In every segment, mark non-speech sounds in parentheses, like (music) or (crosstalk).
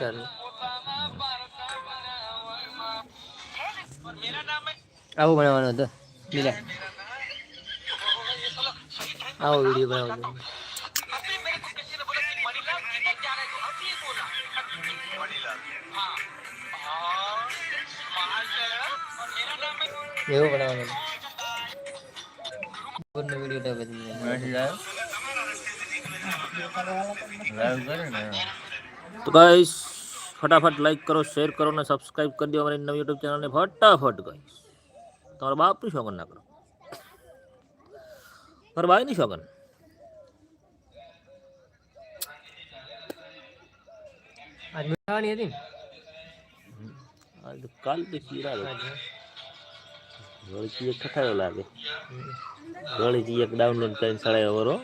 Star આવું બનાવવાનું હતો. લીલા આવો વીડિયો બનાવવાનો એવું બનાવવાનું. ઉપરનો વીડિયો તો બધી તો ગાઈસ ફટાફટ લાઈક કરો શેર કરો ને સબસ્ક્રાઈબ કરી દો અમારી નવી યુટ્યુબ ચેનલને ફટાફટ ગઈ તમારા બાપની શોગન ના કરો? મારા બાઈની શોગન? આજ મીઠાવાની હતી આજ કાલ તો શીરા ગળચી એક ખટાયો લાગે. ગળચી એક ડાઉનલોડ કરીને સડાયો વરો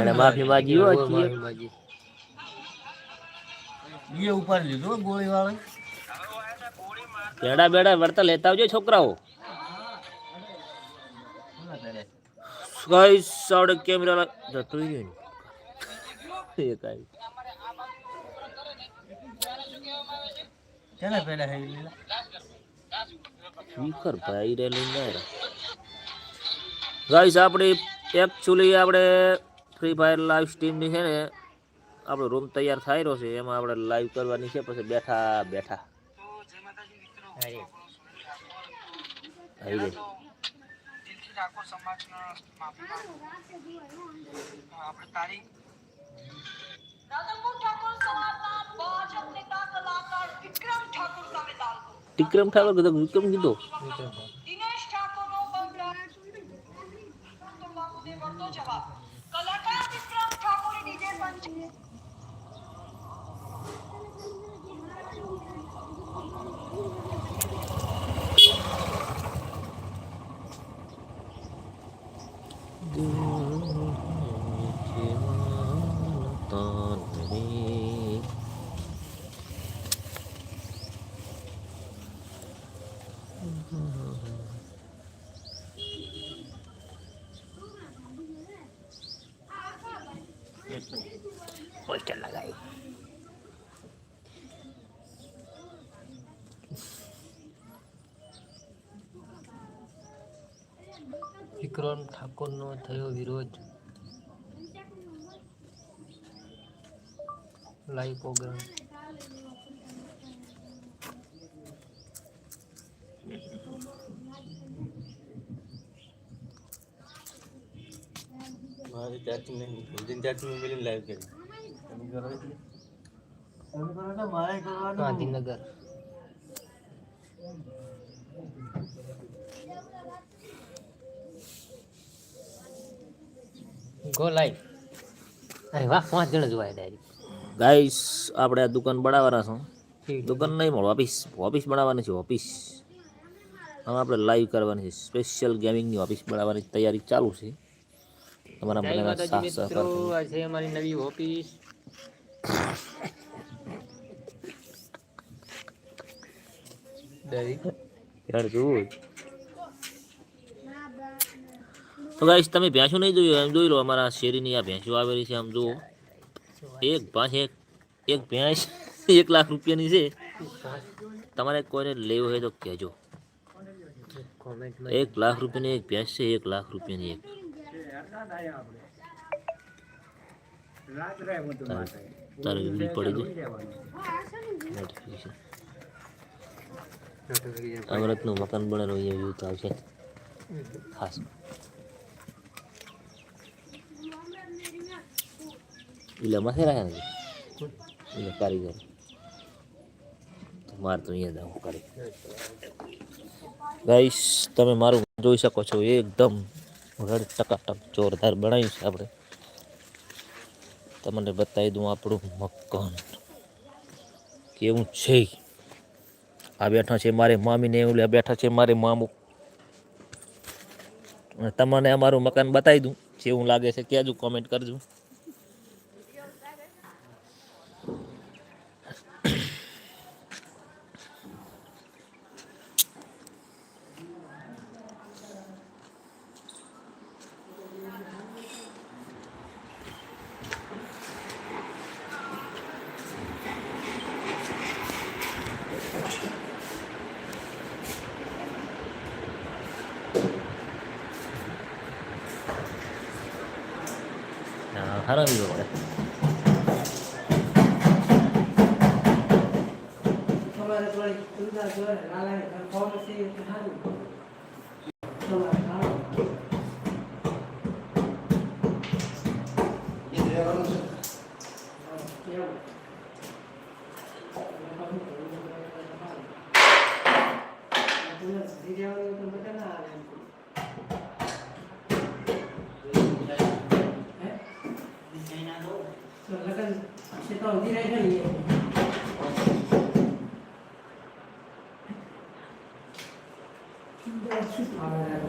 એને માફી માંગી હો બહુ હજી એક. માફી માંગી. પેડા બેડા વળતા લેતા આવજો છોકરાઓ. ગાઈસ આવડે કેમેરા જતો રહ્યો ને એ કાંઈ સ્પીકર ભાઈ રે લઈને ગાઈસ આપણે એકચ્યુઅલી આપણે ફ્રી ફાયર લાઈવ સ્ટ્રીમની છે ને આપણો રૂમ તૈયાર થઈ રહ્યો છે. એમાં આપણે લાઈવ કરવાની છે પછી બેઠા બેઠા. આવી રાધનપુર ઠાકોર સમાજના વિક્રમ ઠાકોર કીધો વિક્રમ કીધો? Bye. પંચ પોસ્ટર લગાવી વિક્રમ ઠાકોરનો થયો વિરોધ. લાઈવ પ્રોગ્રામ મારી ચાચી ને જેની ચાચી મેં મિલીને લાઈવ કરી. ગાંધીનગર. ગો લાઈવ અરે વાહ પાંચ જણા જોવાય ડાયરી ગાઈસ આપણે આ દુકાન બનાવવાના છો. દુકાન નહીં મળો ઓફિસ ઓફિસ બનાવવાની છે ઓફિસ હવે આપણે લાઈવ કરવાની છે. સ્પેશિયલ ગેમિંગની ઓફિસ બનાવવાની તૈયારી ચાલુ છે. તમારા સહકાર આ છે અમારી નવી ઓફિસ યાર ગાઈસ તમે ભેંસો નહીં જોયું એમ જોઈ લો અમારા શેરીની આ ભેંસો આવેલી છે આમ જુઓ એક પાંચ એક એક ભેંસ એક લાખ રૂપિયાની છે તમારે કોઈને લેવું હોય તો કહેજો એક લાખ રૂપિયાની એક ભેંસ છે એક લાખ રૂપિયાની એક તારે- પડી જાય. અમરતનું મકાન બનેલું અહીંયા વ્યૂ તો આવશે. ખાસ. એટલે માથે રાખે ને એટલે કારીગર. મારે તો અહીંયા જવું કરી ગાઈસ તમે મારું જોઈ શકો છો. એકદમ રડ ટકાટક જોરદાર બનાવ્યું છે આપણે. તમને બતાવી દઉં આપણું મકાન. કેવું છે આ બેઠા છે મારે મામીને એવું બેઠા છે મારે મામુ. તમને અમારું મકાન બતાવી દઉં, જેવું લાગે છે, કહેજો કોમેન્ટ કરજો. હરાવી વખતે તમારે થોડી સુવિધા જોડે નાલાયક ફોન છે તો સારું તમારે સારું કેવું લગન છે તો ધીરે આવે?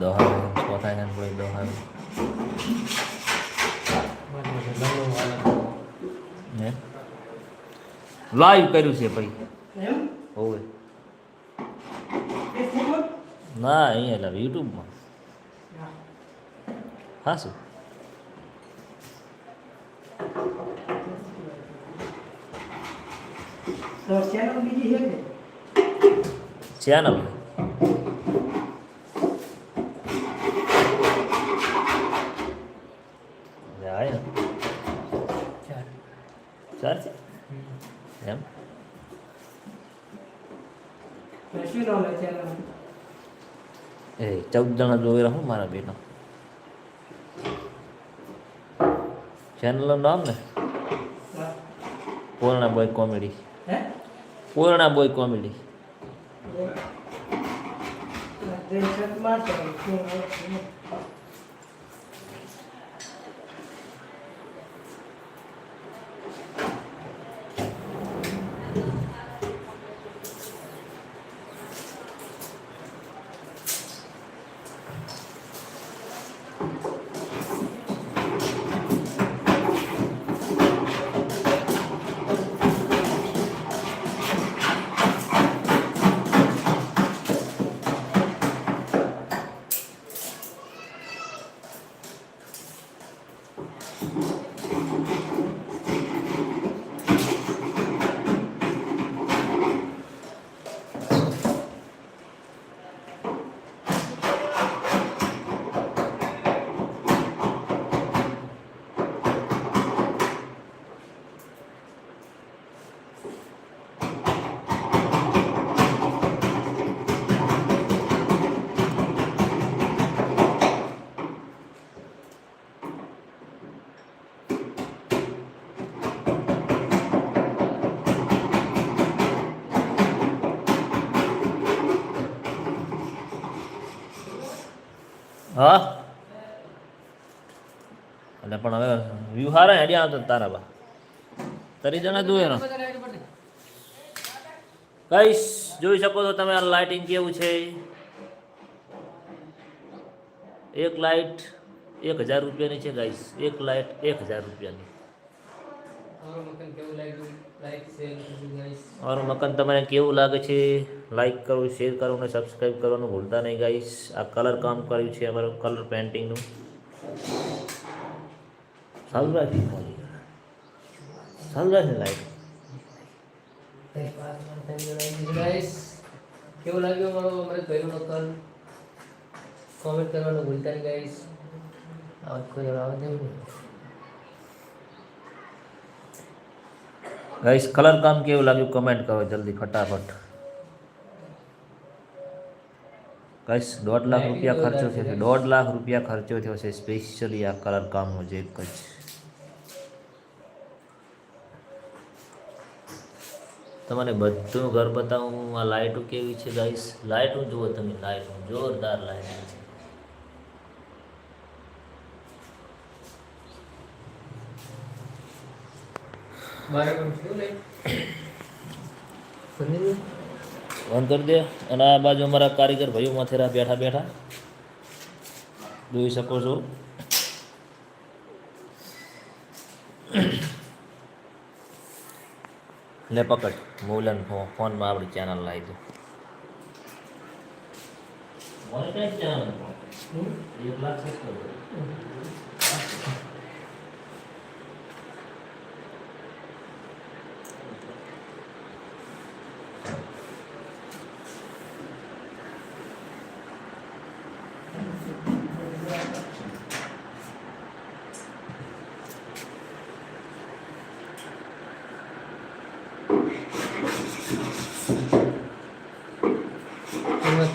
દોહા ચોથા એને થોડી દોહા ને લાઈવ કર્યું છે ભાઈ એમ હોવે ફેસબુકમાં ના અહીંયા એટલે યુટ્યુબમાં હા શું? ચેનલ બીજી છે કે ચેનલ આય ચાર છે એમ તો શું નામ છે ચેનલ એ ચૌદ જણા જોઈ હું મારા બેનો? ચેનલનું નામ ને? Purna boy comedy. Purna boy comedy. Thank છે એટલે પણ હવે વ્યૂ હારા હેડ્યા આવતા તારા બા. તરી જણા દુ એનો. કઈશ જોઈ શકો છો તમે આ લાઇટિંગ કેવું છે. એક લાઇટ એક હજાર રૂપિયાની છે ગાઈસ. એક લાઇટ એક હજાર રૂપિયાની. મારું મકાન તમને કેવું લાગે છે? લાઈક કરવું શેર કરવું અને સબસ્ક્રાઈબ કરવાનું ભૂલતા નહીં ગાઈસ. આ કલર કામ કર્યું છે અમારું કલર પેન્ટિંગનું સારું રાખી લાઈટ ગાઈસ કેવું લાગ્યું મારો અમારે પહેલું મકાન કોમેન્ટ કરવાનું ભૂલતા નહીં ગાઈસ આવા કોઈ આવવા દેવું ગાઈસ કલર કામ કેવું લાગ્યું? કમેન્ટ કરો જલ્દી ફટાફટ. ગાઈસ દોઢ લાખ રૂપિયા ખર્ચો થયો છે. દોઢ લાખ રૂપિયા ખર્ચો થયો છે સ્પેશિયલી આ કલર કામનો જે એક તમને બધું ઘર બતાવું આ લાઇટો કેવી છે ગાઈસ? લાઇટો જુઓ તમે લાઇટો જોરદાર લાઇટ છે. બંધ કરી દે. અને આ બાજુ અમારા કારીગર ભાઈઓ માથેરા બેઠા બેઠા. જોઈ શકો છો. લે પકડ. મૂલન ફોનમાં આપણી ચેનલ લાવી દો. ચેનલ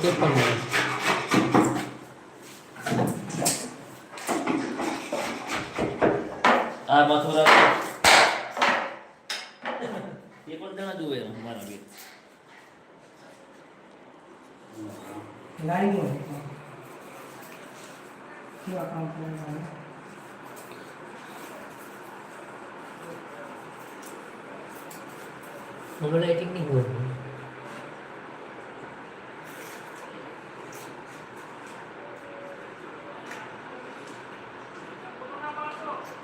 સબસ્ક્રાઈબર ત્રેપન મળે આ મથુરા એ પણ જણા જુએ મારા બેન લાઈનમાં કેવા કામ કરવાના હમણાં લાઇટિંગ નહીં હોય.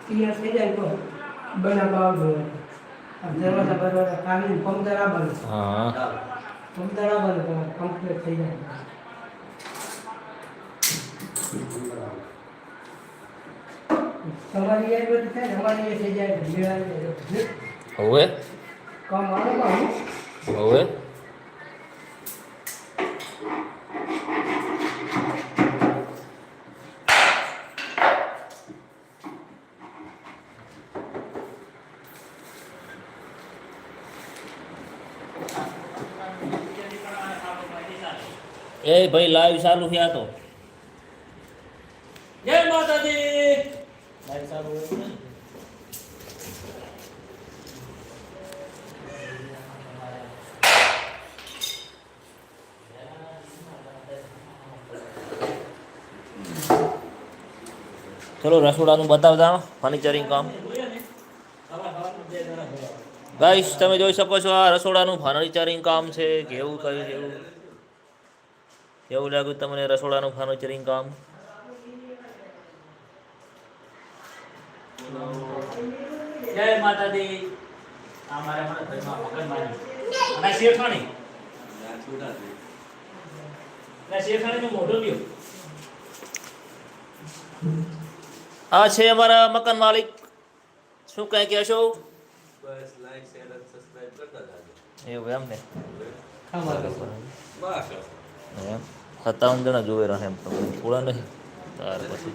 તૈયાર થઈ જાય તો બનાવવા આ દરવાજા બરવાજા કાઢીને પંદર આવવાનું હા. પંદર આવવાનું તો કમ્પ્લીટ થઈ જાય. તમારી એ બધી થાય અમારી થઈ જાય હવે? કામ આવે. હવે? એ ભાઈ લાઈવ ચાલુ થયા તો. જય માતાજી. લાઈવ ચાલુ ચલો રસોડાનું બતાવતા ફર્નિચરિંગ કામ. ગાઈશ તમે જોઈ શકો છો આ રસોડાનું ફર્નિચરિંગ કામ છે કેવું કયું કેવું? કેવું લાગ્યું તમને રસોડાનું ફર્નિચરિંગ કામ? જય માતાજી. આ મારા મને ઘરમાં મગનમારી અને શેઠાણી એટલે શેઠાણીનું મોઢું લ્યો. આ છે અમારા મકાન માલિક. શું કઈ કહેશો? બસ લાઈક શેર અને સબસ્ક્રાઇબ કરતા જાજો. એવું એમ ને બસ. એમ. સત્તાવન જણા જોવે રહે એમ તો. થોડા નહીં. ત્યાર પછી.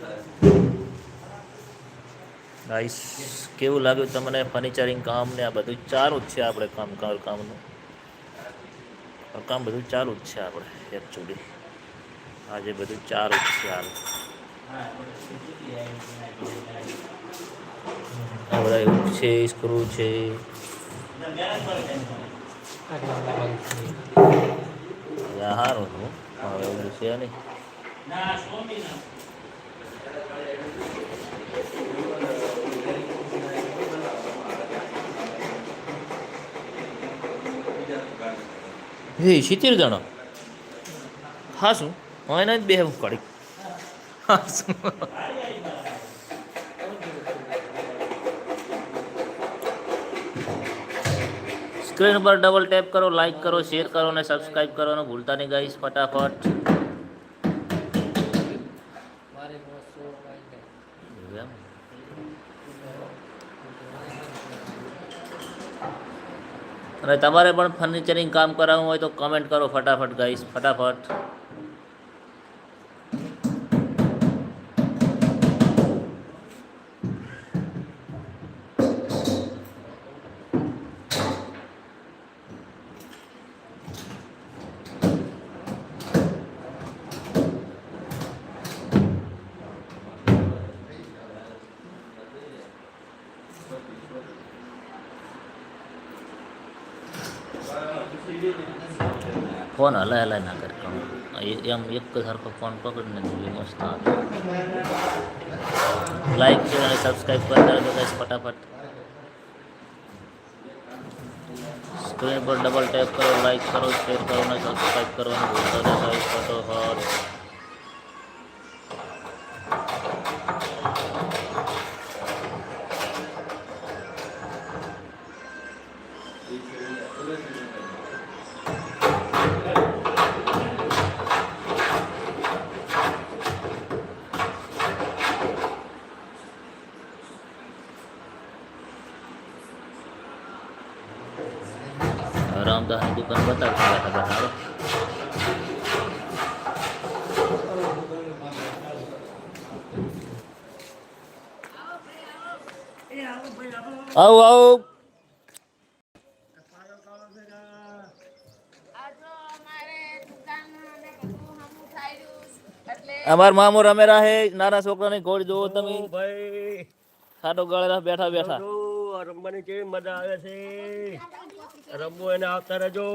ગાઈસ કેવું લાગ્યું તમને ફર્નિચરિંગ કામ ને આ બધું? ચાલુ જ છે આપણે કામ કામનું. કામ બધું ચાલુ જ છે આપણે એકચ્યુઅલી આજે બધું ચાલુ જ છે હાલ. આ બધા એવું છે સ્ક્રૂ છે. આ સારું હતું હવે એવું છે નહીં એ સિત્તેર જણા હા શું એને જ બે કડી હા શું સ્ક્રીન પર ડબલ ટેપ કરો લાઈક કરો શેર કરો અને સબસ્ક્રાઇબ કરવાનું ભૂલતા નહીં ગાઈશ ફટાફટ. અને તમારે પણ ફર્નિચરિંગ કામ કરાવવું હોય તો કમેન્ટ કરો ફટાફટ ગાઈશ ફટાફટ ફોન હલાય હલાય ના કરે કામ એ- એમ એક સરખો ફોન પકડીને જોઈએ મસ્ત આવે લાઈક શેર અને સબસ્ક્રાઈબ કરતા રહેજો guys ફટાફટ સ્ક્રીન પર ડબલ ટેપ કરો લાઈક કરો શેર કરો અને સબસ્ક્રાઈબ કરવાનું ભૂલતા નહીં guys ફટાફટ રામદાસની અમાર મામો રમેરા હે નાના છોકરાની ઘોડી જોવો તમે. ભાઈ. ખાટો ગાળેલા બેઠા બેઠા. જો આ રમવાની કેવી મજા આવે છે. રમવું એને આવતા રહેજો.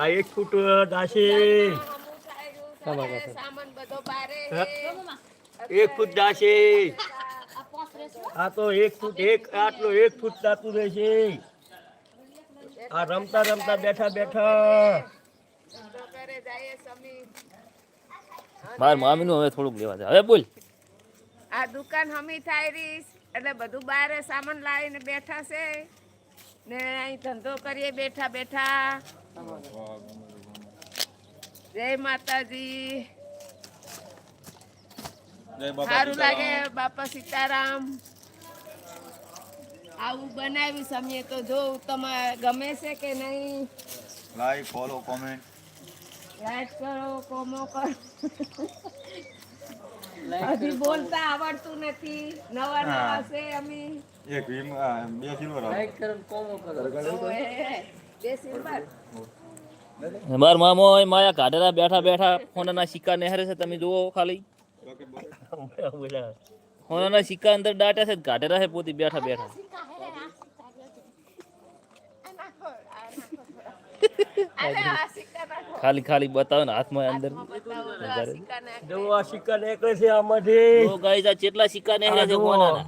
આ એક ફૂટ દાસી સામાન બધો બારે એક ફૂટ દાસી આ તો એક ફૂટ એક આટલો એક ફૂટ દાતું રહેશે. આ રમતા રમતા બેઠા બેઠા. ઘરે જઈએ સમી માર મામીનું હવે થોડુંક લેવા છે હવે બોલ. આ દુકાન હમી થાય રહી એટલે બધું બહાર સામાન લાવીને બેઠા છે. ને અહીં ધંધો કરીએ બેઠા બેઠા. જય માતાજી. સારું લાગે બાપા સીતારામ. આવું બનાવી સમીએ તો જો તમારે ગમે છે કે નહીં? લાઈક ફોલો કોમેન્ટ લાઈક કરો કોમો કરો હજી બોલતા આવડતું નથી નવા નવા છે અમે એક વીમ અ, બે કિલો રાખો લાઈક કરો ને કોમો કરો ઓએ, બે સિલ્વર માર મામો હોય માયા કાઢેલા બેઠા બેઠા હોનાના સિક્કા નહેરે છે તમે જુઓ ખાલી બોલા. હોનાના સિક્કા અંદર દાટ્યા છે કાઢેલા છે પોતે બેઠા બેઠા અરે આ સિક્કા નાખો. ખાલી ખાલી બતાવો ને હાથમાં અંદર. સિક્કા નાખો. જો આ સિક્કા નીકળે છે આમાંથી. તો ગાઈસ આ કેટલા સિક્કા નીકળે છે આ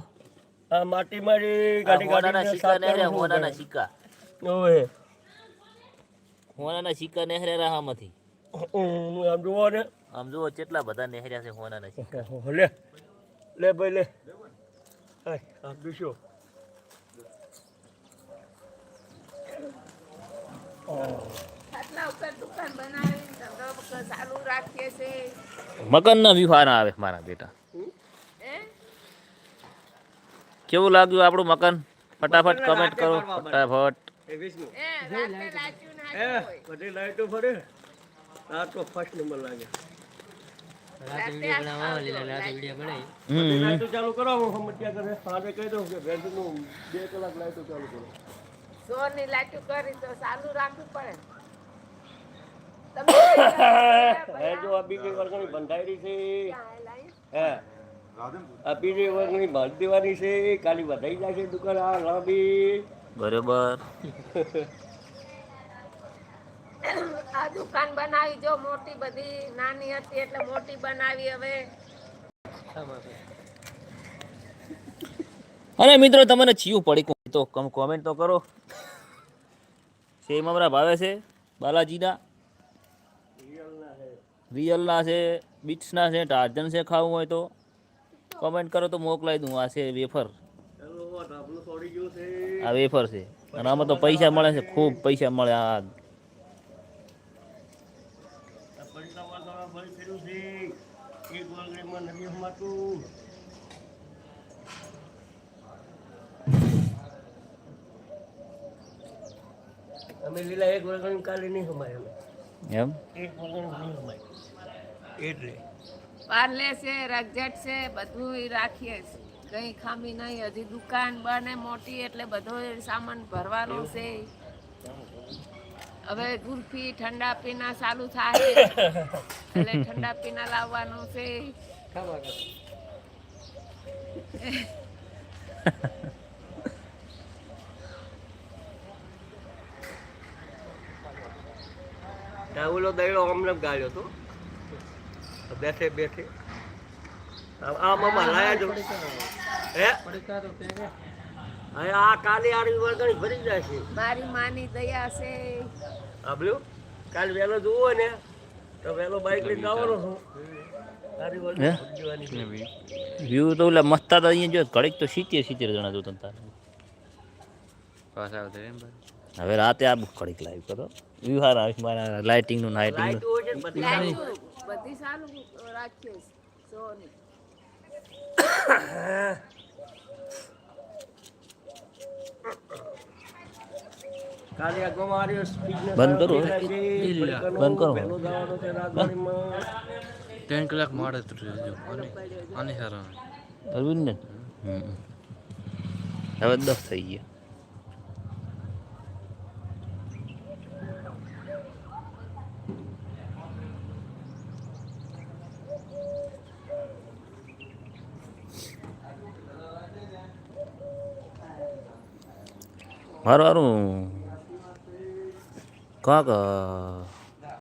આ માટી મારી ગાડી ગાડી સિક્કા નીકળે હોનાના સિક્કા. ઓએ હોનાના સિક્કા નેહરે હું આમ જુઓ ને. આમ જુઓ કેટલા બધા નેહર્યા છે હોનાના સિક્કા. લે. લે ભાઈ લે. આમ દુસ્યો ખાટલા ના વિવાહ આવે મારા બેટા. કેવું લાગ્યું આપણું મકાન? ફટાફટ કમેન્ટ કરો. ફટાફટ. હે, રાત્રે લાચ્યું ને હે હાચ્યું હોય. બધી લાઈટો ફરે આ તો ફર્સ્ટ નંબર લાગે. રાતે વીડિયો બનાવવા લીલા રાતે વીડિયો બનાવી. બધી હમ. લાઈટો ચાલુ કરો. હું સમજ્યા કરે. સાંજે કહી દઉં કે બે કલાક લાઈટો ચાલુ કરો. સોરની લાઈટું કરી તો ચાલુ રાખવું પડે. હે જો આ બીજી વર્ગણી બંધાયેલી છે. હે. આ બીજી વર્ગણી બાંધી દેવાની છે. કાલી વધાઈ જાય છે દુકાન આ લાંબી બરોબર. (coughs) આ દુકાન બનાવી જો મોટી બધી નાની હતી એટલે મોટી બનાવી હવે. અને મિત્રો તમને ચિયું પડી તો કમ કોમેન્ટ તો કરો. સેમ અમારા ભાવે છે, બાલાજીના. રિયલના છે, બીટ્સના છે, ટાર્જન છે ખાવું હોય તો. કમેન્ટ કરો તો મોકલાઈ દઉં આ છે વેફર. આ વેફર છે. અને આમાં તો પૈસા મળે છે, ખૂબ પૈસા મળે આ. એક અમે લીલા એક વર્ગણી કાલે નહીં સમાય અમે. એમ? એક વર્ગણી નહીં સમાય. એટલે. પાર્લે છે રગજટ છે બધું રાખીએ છે. કઈ ખામી નહીં હજી દુકાન બને મોટી એટલે બધો સામાન ભરવાનો છે. હવે ગુલ્ફી ઠંડા પીના ચાલુ થાય. એટલે ઠંડા પીના લાવવાનું છે. (laughs) ખાવા દયડો અમને ગાળ્યો તો બેઠે બેઠે આ આ મામા લાયા જો હે? હવે આ કાલે આરી વર્ગણી ભરી જાય છે મારી માની દયા છે. આબલ્યું કાલ વહેલો જોવો ને તો વહેલો બાઈક લઈને આવવાનો છું. વ્યૂ તો ઓલા મસ્તા તો અહીંયા જો ઘડીક તો સિત્તેર સિત્તેર જણા જોતા તારે. હવે રાતે આ ઘડીક લાઈવ કરો. વ્યૂ હારા આવે મારા લાઇટિંગનું લાઈટ લાઇટિંગનું હોય છે ને બધી. લાઈટું બધી ચાલુ રાખીએ. છે સોની કાલે આ ગમાર્યો સ્પીડ બંધ કરો. બંધ કરો. વહેલો જવાનો છે રાજધાનીમાં ત્રણ કલાક મારે તો રહેજો અને આને સારા અરવિંદ ને હમ. હવે દસ થઈ ગયા. મારું હારું કાંક